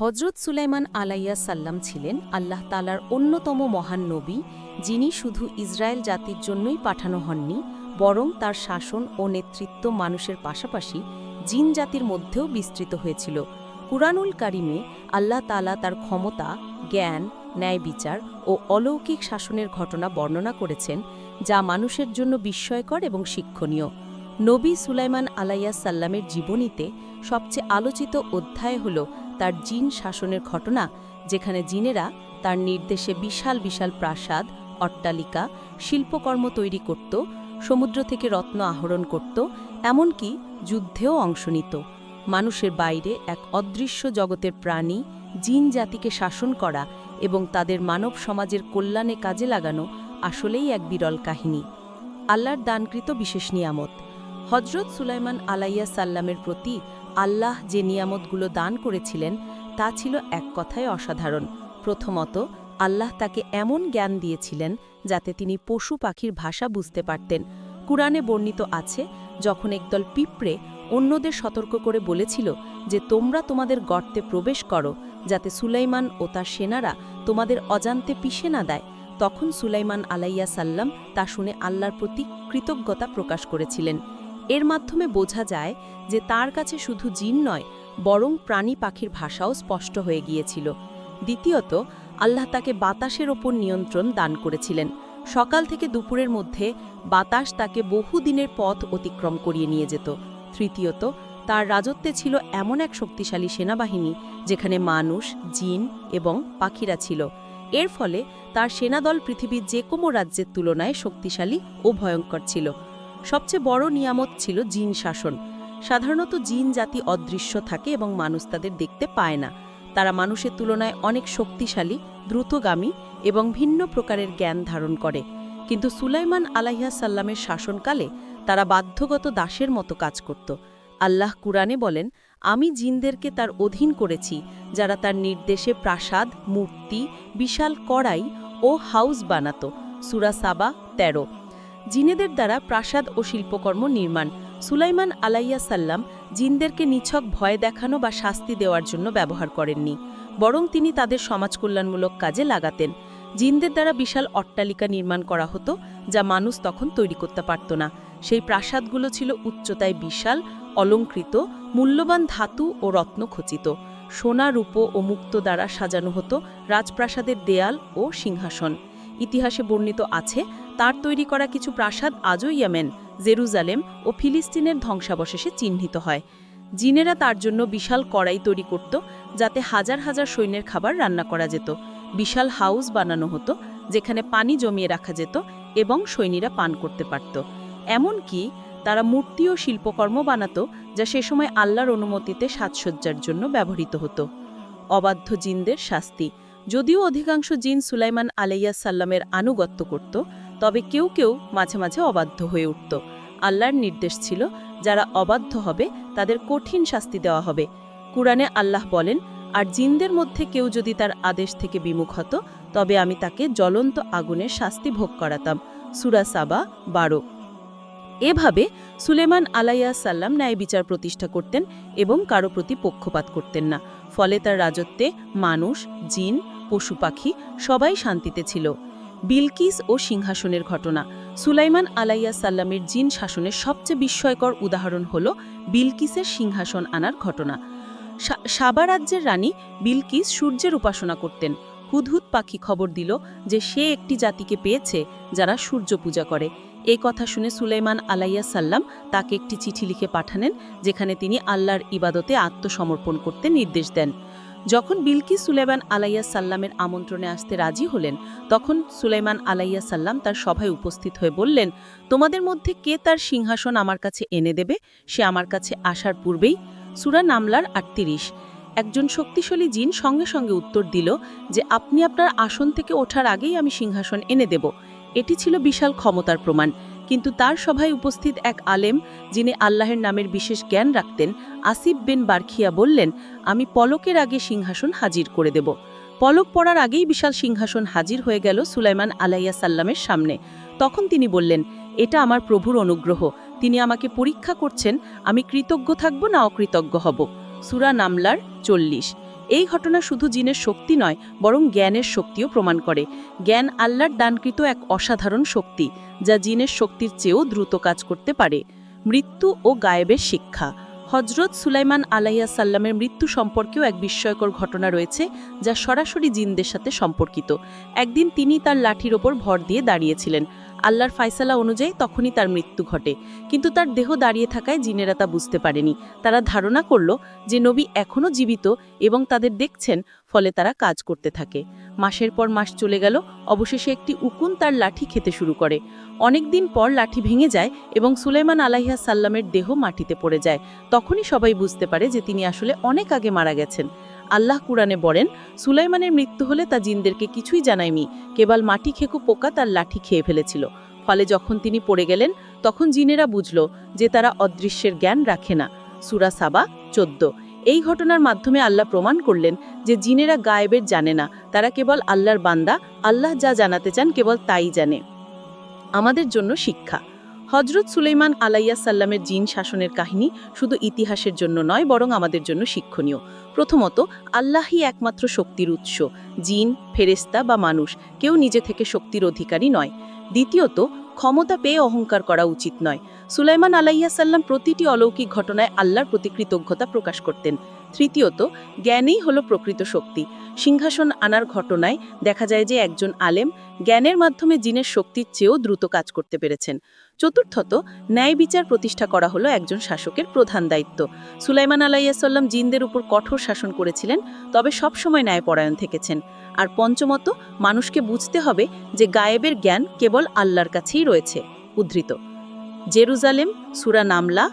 হজরত সুলাইমান আলাইয়া সাল্লাম ছিলেন আল্লাহ তালার অন্যতম মহান নবী, যিনি শুধু ইসরায়েল জাতির জন্যই পাঠানো হননি, বরং তার শাসন ও নেতৃত্ব মানুষের পাশাপাশি জিন জাতির মধ্যেও বিস্তৃত হয়েছিল। কুরআনুল কারিমে আল্লাহ তালা তার ক্ষমতা, জ্ঞান, ন্যায় বিচার ও অলৌকিক শাসনের ঘটনা বর্ণনা করেছেন, যা মানুষের জন্য বিস্ময়কর এবং শিক্ষণীয়। নবী সুলাইমান আলাইয়া সাল্লামের জীবনীতে সবচেয়ে আলোচিত অধ্যায় হল তার জিন শাসনের ঘটনা, যেখানে জিনেরা তার নির্দেশে বিশাল বিশাল প্রাসাদ, অট্টালিকা, শিল্পকর্ম তৈরি করত, সমুদ্র থেকে রত্ন আহরণ করত, এমনকি যুদ্ধেও অংশ নিত। মানুষের বাইরে এক অদৃশ্য জগতের প্রাণী, জিন জাতিকে শাসন করা এবং তাদের মানব সমাজের কল্যাণে কাজে লাগানো আসলেই এক বিরল কাহিনী। আল্লাহর দানকৃত বিশেষ নিয়ামত। হজরত সুলাইমান আলাইয়া সাল্লামের প্রতি আল্লাহ যে নিয়ামতগুলো দান করেছিলেন, তা ছিল এক কথায় অসাধারণ। প্রথমত, আল্লাহ তাকে এমন জ্ঞান দিয়েছিলেন যাতে তিনি পশু পাখির ভাষা বুঝতে পারতেন। কুরআনে বর্ণিত আছে, যখন একদল পিঁপড়ে অন্যদের সতর্ক করে বলেছিল যে, তোমরা তোমাদের গর্তে প্রবেশ করো, যাতে সুলাইমান ও তার সেনারা তোমাদের অজান্তে পিষে না দেয়। তখন সুলাইমান আলাইয়া সাল্লাম তা শুনে আল্লাহর প্রতি কৃতজ্ঞতা প্রকাশ করেছিলেন। এর মাধ্যমে বোঝা যায় যে তার কাছে শুধু জিন নয়, বরং প্রাণী পাখির ভাষাও স্পষ্ট হয়ে গিয়েছিল। দ্বিতীয়ত, আল্লাহ তাকে বাতাসের ওপর নিয়ন্ত্রণ দান করেছিলেন। সকাল থেকে দুপুরের মধ্যে বাতাস তাকে বহু দিনের পথ অতিক্রম করিয়ে নিয়ে যেত। তৃতীয়ত, তার রাজত্বে ছিল এমন এক শক্তিশালী সেনাবাহিনী, যেখানে মানুষ, জিন এবং পাখিরা ছিল। এর ফলে তার সেনাদল পৃথিবীর যে কোনো রাজ্যের তুলনায় শক্তিশালী ও ভয়ঙ্কর ছিল। সবচেয়ে বড় নিয়ামত ছিল জিন শাসন। সাধারণত জিন জাতি অদৃশ্য থাকে এবং মানুষ তাদের দেখতে পায় না। তারা মানুষের তুলনায় অনেক শক্তিশালী, দ্রুতগামী এবং ভিন্ন প্রকারের জ্ঞান ধারণ করে। কিন্তু সুলাইমান আলাইহা সাল্লামের শাসনকালে তারা বাধ্যগত দাসের মতো কাজ করত। আল্লাহ কুরআনে বলেন, আমি জিনদেরকে তার অধীন করেছি, যারা তার নির্দেশে প্রাসাদ, মূর্তি, বিশাল কড়াই ও হাউস বানাত। সুরা সাবা তেরো। জিনেদের দ্বারা প্রাসাদ ও শিল্পকর্ম নির্মাণ। সুলাইমান আলাইয়া সাল্লাম জিনদেরকে নিছক ভয় দেখানো বা শাস্তি দেওয়ার জন্য ব্যবহার করেননি, বরং তিনি তাদের সমাজকল্যাণমূলক কাজে লাগাতেন। জিনদের দ্বারা বিশাল অট্টালিকা নির্মাণ করা হতো, যা মানুষ তখন তৈরি করতে পারত না। সেই প্রাসাদগুলো ছিল উচ্চতায় বিশাল, অলঙ্কৃত, মূল্যবান ধাতু ও রত্ন খচিত। সোনা, রূপ ও মুক্ত দ্বারা সাজানো হতো রাজপ্রাসাদের দেয়াল ও সিংহাসন। ইতিহাসে বর্ণিত আছে তার তৈরি করা কিছু প্রাসাদ আজও ইয়েমেন, জেরুজালেম ও ফিলিস্তিনের ধ্বংসাবশেষে চিহ্নিত হয়। জিনেরা তার জন্য বিশাল কড়াই তৈরি করত, যাতে হাজার হাজার সৈন্যের খাবার রান্না করা যেত। বিশাল হাউস বানানো হতো, যেখানে পানি জমিয়ে রাখা যেত এবং সৈন্যরা পান করতে পারত। এমনকি তারা মূর্তি ও শিল্পকর্ম বানাত, যা সে সময় আল্লাহর অনুমতিতে সাজসজ্জার জন্য ব্যবহৃত হতো। অবাধ্য জিনদের শাস্তি। যদিও অধিকাংশ জিন সুলাইমান আলাইয়া সাল্লামের আনুগত্য করত তবে কেউ কেউ মাঝে মাঝে অবাধ্য হয়ে উঠত। আল্লাহর নির্দেশ ছিল, যারা অবাধ্য হবে, তাদের কঠিন শাস্তি দেওয়া হবে। কুরআনে আল্লাহ বলেন, আর জিনদের মধ্যে কেউ যদি তার আদেশ থেকে বিমুখ হতো, তবে আমি তাকে জ্বলন্ত আগুনের শাস্তি ভোগ করাতাম। সুরা সাবা, বারো। এভাবে সুলেমান আলাইয়া সাল্লাম ন্যায় বিচার প্রতিষ্ঠা করতেন এবং কারও প্রতি পক্ষপাত করতেন না। ফলে তার রাজত্বে মানুষ, জিন, পশু পাখি সবাই শান্তিতে ছিল। বিলকিস ও সিংহাসনের ঘটনা। সুলাইমান আলাইয়া সাল্লামের জিন শাসনের সবচেয়ে বিস্ময়কর উদাহরণ হল বিলকিসের সিংহাসন আনার ঘটনা। সাবা রাজ্যের রানী বিলকিস সূর্যের উপাসনা করতেন। হুদহুদ পাখি খবর দিল যে সে একটি জাতিকে পেয়েছে যারা সূর্য পূজা করে। এই কথা শুনে সুলাইমান আলাইয়া সাল্লাম তাকে একটি চিঠি লিখে পাঠানেন যেখানে তিনি আল্লাহর ইবাদতে আত্মসমর্পণ করতে নির্দেশ দেন। যখন বিলকিস সুলাইমান আলাইয়া সাল্লামের আমন্ত্রণে আসতে রাজি হলেন, তখন সুলাইমান আলাইয়া সাল্লাম তার সভায় উপস্থিত হয়ে বললেন, তোমাদের মধ্যে কে তার সিংহাসন আমার কাছে এনে দেবে? সে আমার কাছে আসার পূর্বেই সুরা নামলার আটত্রিশ। একজন শক্তিশালী জিন সঙ্গে সঙ্গে উত্তর দিল যে, আপনি আপনার আসন থেকে ওঠার আগেই আমি সিংহাসন এনে দেব। এটি ছিল বিশাল ক্ষমতার প্রমাণ। কিন্তু তার সভায় উপস্থিত এক আলেম, যিনি আল্লাহের নামের বিশেষ জ্ঞান রাখতেন, আসিফ বিন বারখিয়া বললেন, আমি পলকের আগে সিংহাসন হাজির করে দেব। পলক পড়ার আগেই বিশাল সিংহাসন হাজির হয়ে গেল সুলাইমান আলাইয়া সাল্লামের সামনে। তখন তিনি বললেন, এটা আমার প্রভুর অনুগ্রহ। তিনি আমাকে পরীক্ষা করছেন, আমি কৃতজ্ঞ থাকব না অকৃতজ্ঞ হব। সুরা নামলার চল্লিশ। এই ঘটনা শুধু জিনের শক্তি নয়, বরং জ্ঞানের শক্তিও প্রমাণ করে। জ্ঞান আল্লাহর দানকৃত এক অসাধারণ শক্তি, যা জিনের শক্তির চেয়েও দ্রুত কাজ করতে পারে। মৃত্যু ও গায়েবের শিক্ষা। হজরত সুলাইমান আলাইয়া সাল্লামের মৃত্যু সম্পর্কেও এক বিস্ময়কর ঘটনা রয়েছে, যা সরাসরি জিনদের সাথে সম্পর্কিত। একদিন তিনি তার লাঠির ওপর ভর দিয়ে দাঁড়িয়েছিলেন। আল্লাহর ফায়সালা অনুযায়ী তখনই তার মৃত্যু ঘটে। কিন্তু তার দেহ দাঁড়িয়ে থাকায় জিনেরা তা বুঝতে পারেনি। তারা ধারণা করল যে নবী এখনও জীবিত এবং তাদের দেখছেন, ফলে তারা কাজ করতে থাকে। মাসের পর মাস চলে গেল, অবশেষে একটি উকুন তার লাঠি খেতে শুরু করে। অনেক দিন পর লাঠি ভেঙে যায় এবং সুলাইমান আলাইহা সাল্লামের দেহ মাটিতে পড়ে যায়। তখনই সবাই বুঝতে পারে যে তিনি আসলে অনেক আগে মারা গেছেন। আল্লাহ কুরআনে বলেন, সুলাইমানের মৃত্যু হলে তা জিনদেরকে কিছুই জানায়নি, কেবল মাটি খেকু পোকা তার লাঠি খেয়ে ফেলেছিল। ফলে যখন তিনি পড়ে গেলেন, তখন জিনেরা বুঝল যে তারা অদৃশ্যের জ্ঞান রাখে না। সুরা সাবা, চোদ্দ। এই ঘটনার মাধ্যমে আল্লাহ প্রমাণ করলেন যে জিনেরা গায়েবের জানে না, তারা কেবল আল্লাহর বান্দা, আল্লাহ যা জানাতে চান কেবল তাই জানে। আমাদের জন্য শিক্ষা। হজরত সুলেইমান আলাইয়া সাল্লামের জিন শাসনের কাহিনী শুধু ইতিহাসের জন্য নয়, বরং আমাদের জন্য শিক্ষণীয়। প্রথমত, আল্লাহই একমাত্র শক্তির উৎস। জিন ফেরেস্তা বা মানুষ, কেউ নিজে থেকে শক্তির অধিকারী নয়। দ্বিতীয়ত ক্ষমতা পেয়ে অহংকার করা উচিত নয়। সুলাইমান আলাইয়া সাল্লাম প্রতিটি অলৌকিক ঘটনায় আল্লাহর প্রতি কৃতজ্ঞতা প্রকাশ করতেন। তৃতীয়ত, জ্ঞানেই হলো প্রকৃত শক্তি। সিংহাসন আনার ঘটনায় দেখা যায় যে একজন আলেম জ্ঞানের মাধ্যমে জিনের শক্তির চেয়েও দ্রুত কাজ করতে পেরেছেন। চতুর্থত, ন্যায় বিচার প্রতিষ্ঠা করা হলো একজন শাসকের প্রধান দায়িত্ব। সুলাইমান আলাইয়াসাল্লাম জিনদের উপর কঠোর শাসন করেছিলেন, তবে সবসময় ন্যায়পরায়ণ থেকেছেন। আর পঞ্চমত, মানুষকে বুঝতে হবে যে গায়েবের জ্ঞান কেবল আল্লাহর কাছেই রয়েছে। উদ্ধৃত, জেরুজালেম, সুরা নামলা